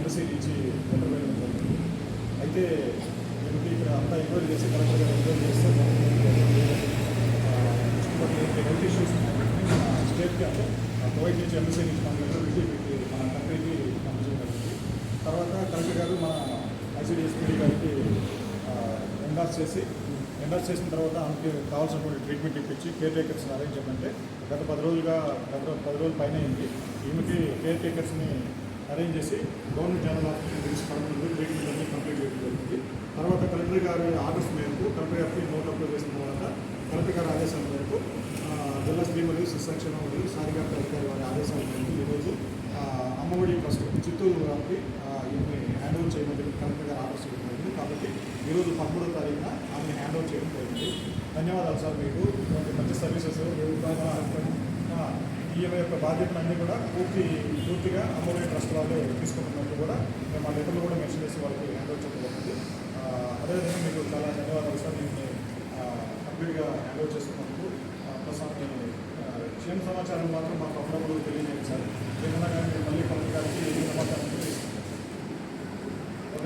Embassy నుంచి letter వేయడం జరిగింది అయితే దీనికి ఇక్కడ అంతా ఎంక్వైరీ చేసి కలెక్టర్ గారు ఎంక్వైరీ చేస్తే హెల్త్ ఇష్యూస్ స్టేట్కి అంటే ప్రొవైడ్ చేసి ఎంబసీ నుంచి మన లెటర్ పెట్టి వీటికి మన కంట్రీకి పంపించడం జరిగింది తర్వాత కలెక్టర్ గారు మన ఐసీడీఎస్పీ గారికి ఎండార్స్ చేసి ఎండార్స్ చేసిన తర్వాత ఆమెకి కావాల్సినటువంటి ట్రీట్మెంట్ ఇప్పించి కేర్ టేకర్స్ అరేంజ్ చేయమంటే గత పది రోజులుగా గత పది రోజుల పైన అయింది ఈమెకి కేర్ టేకర్స్ని అరేంజ్ చేసి గవర్నమెంట్ జనరల్ హాస్పిటల్ తీసుకురావడం ట్రీట్మెంట్ అన్ని కంప్లీట్ చేయడం జరిగింది. తర్వాత కలెక్టర్ గారి ఆర్డర్స్ మేరకు కలెక్టర్ గారికి నోట్ అప్లై చేసిన తర్వాత కలెక్టర్ గారి ఆదేశాల మేరకు జిల్లా శ్రీ మరియు మరియు సారిగా కలెక్టర్ వారి ఆదేశాల మేరకు ఈరోజు అమ్మఒడి ఫస్ట్ చిత్తూరు గారికి ఈమె హ్యాండ్ ఓవర్ చేయడం జరిగింది. కలెక్టర్ గారు ఆర్డర్స్ ఇవ్వడం జరిగింది. కాబట్టి ఈరోజు పదమూడో తారీఖున ఆమె హ్యాండ్ ఓవర్ చేయడం జరిగింది. ధన్యవాదాలు సార్ మీకు. ఇటువంటి మంచి సర్వీసెస్ ఈమె యొక్క బాధ్యతలన్నీ కూడా పూర్తి పూర్తిగా అమ్మఒడి ట్రస్ట్ వాళ్ళు తీసుకుంటున్నట్టు కూడా మేము మా లెటర్లు కూడా మెన్షన్ చేసి వాళ్ళకి హ్యాండ్ ఓవర్ చేయడం జరిగింది. అదేవిధంగా మీకు చాలా ధన్యవాదాలు సార్. దీన్ని కంప్లీట్గా హ్యాండ్ ఓవర్ చేసుకున్నందుకు ప్రస్తుతం నేను క్షేమ సమాచారం మాత్రం మాకు